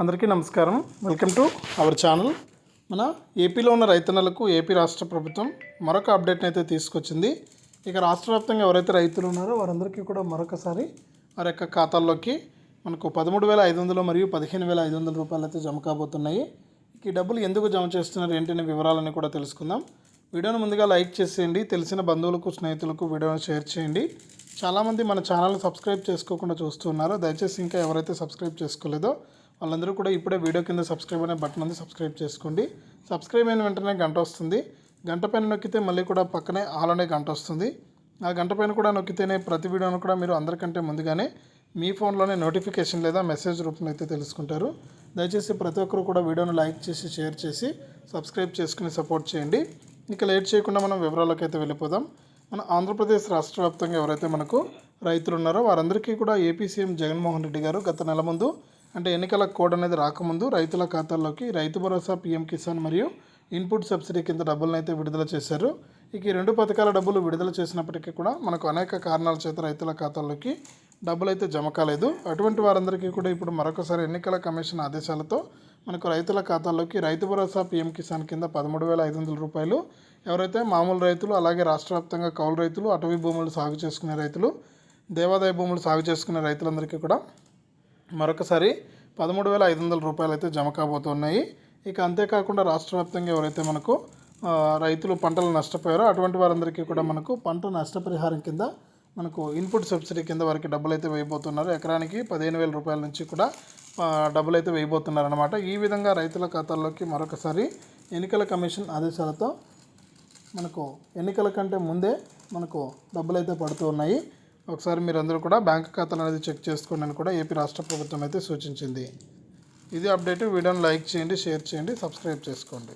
అందరికీ నమస్కారం. Welcome to our channel మన ఏపీలో ఉన్న రైతన్నలకు ఏపీ రాష్ట్ర ప్రభుత్వం మరొక అప్డేట్ని అయితే తీసుకొచ్చింది. ఇక రాష్ట్ర వ్యాప్తంగా ఎవరైతే రైతులు ఉన్నారో వారందరికీ కూడా మరొకసారి వారి యొక్క ఖాతాల్లోకి మనకు పదమూడు వేల ఐదు వందలు మరియు పదిహేను వేల ఐదు వందల రూపాయలు అయితే జమ కాబోతున్నాయి. ఇక ఈ డబ్బులు ఎందుకు జమ చేస్తున్నారు ఏంటనే వివరాలని కూడా తెలుసుకుందాం. వీడియోను ముందుగా లైక్ చేసేయండి. తెలిసిన బంధువులకు స్నేహితులకు వీడియోను షేర్ చేయండి. చాలామంది మన ఛానల్ని సబ్స్క్రైబ్ చేసుకోకుండా చూస్తున్నారు దయచేసి ఇంకా ఎవరైతే సబ్స్క్రైబ్ చేసుకోలేదో వాళ్ళందరూ కూడా ఇప్పుడే వీడియో కింద సబ్స్క్రైబ్ అనే బటన్ ఉంది సబ్స్క్రైబ్ చేసుకోండి. సబ్స్క్రైబ్ అయిన వెంటనే గంట వస్తుంది. గంట పైన నొక్కితే మళ్ళీ కూడా పక్కనే ఆల్ అనే గంట వస్తుంది. ఆ గంట పైన కూడా నొక్కితేనే ప్రతి వీడియోను కూడా మీరు అందరికంటే ముందుగానే మీ ఫోన్లోనే నోటిఫికేషన్ లేదా మెసేజ్ రూపంలో అయితే తెలుసుకుంటారు. దయచేసి ప్రతి ఒక్కరు కూడా వీడియోను లైక్ చేసి షేర్ చేసి సబ్స్క్రైబ్ చేసుకుని సపోర్ట్ చేయండి. ఇక లేట్ చేయకుండా మనం వివరాల్లోకి అయితే వెళ్ళిపోదాం. మన ఆంధ్రప్రదేశ్ రాష్ట్ర వ్యాప్తంగా ఎవరైతే మనకు రైతులు ఉన్నారో వారందరికీ కూడా ఏపీ సీఎం జగన్మోహన్ రెడ్డి గారు గత నెల ముందు అంటే ఎన్నికల కోడ్ అనేది రాకముందు రైతుల ఖాతాల్లోకి రైతు భరోసా పీఎం కిసాన్ మరియు ఇన్పుట్ సబ్సిడీ కింద డబ్బులను అయితే విడుదల చేశారు. ఇక ఈ రెండు పథకాల డబ్బులు విడుదల చేసినప్పటికీ కూడా మనకు అనేక కారణాల చేత రైతుల ఖాతాల్లోకి డబ్బులు అయితే జమ కాలేదు. అటువంటి వారందరికీ కూడా ఇప్పుడు మరొకసారి ఎన్నికల కమిషన్ ఆదేశాలతో మనకు రైతుల ఖాతాల్లోకి రైతు భరోసా పీఎం కిసాన్ కింద పదమూడు వేల ఐదు వందల రూపాయలు ఎవరైతే మామూలు రైతులు అలాగే రాష్ట్ర వ్యాప్తంగా కౌలు రైతులు అటవీ భూములు సాగు చేసుకునే రైతులు దేవాదాయ భూములు సాగు చేసుకునే రైతులందరికీ కూడా మరొకసారి పదమూడు వేల ఐదు వందల రూపాయలు అయితే జమ కాబోతున్నాయి. ఇక అంతేకాకుండా రాష్ట్ర వ్యాప్తంగా ఎవరైతే మనకు రైతులు పంటలు నష్టపోయారో అటువంటి వారందరికీ కూడా మనకు పంట నష్టపరిహారం కింద మనకు ఇన్పుట్ సబ్సిడీ కింద వారికి డబ్బులు అయితే వేయబోతున్నారు. ఎకరానికి పదిహేను వేల రూపాయల నుంచి కూడా డబ్బులు అయితే వేయబోతున్నారనమాట ఈ విధంగా రైతుల ఖాతాల్లోకి మరొకసారి ఎన్నికల కమిషన్ ఆదేశాలతో మనకు ఎన్నికల కంటే ముందే మనకు డబ్బులు అయితే పడుతూ ఉన్నాయి. ఒకసారి మీరందరూ కూడా బ్యాంక్ ఖాతాలు అనేది చెక్ చేసుకోండి అని కూడా ఏపీ రాష్ట్ర ప్రభుత్వం అయితే సూచించింది. ఇది అప్డేట్ వీడియోని లైక్ చేయండి షేర్ చేయండి సబ్స్క్రైబ్ చేసుకోండి.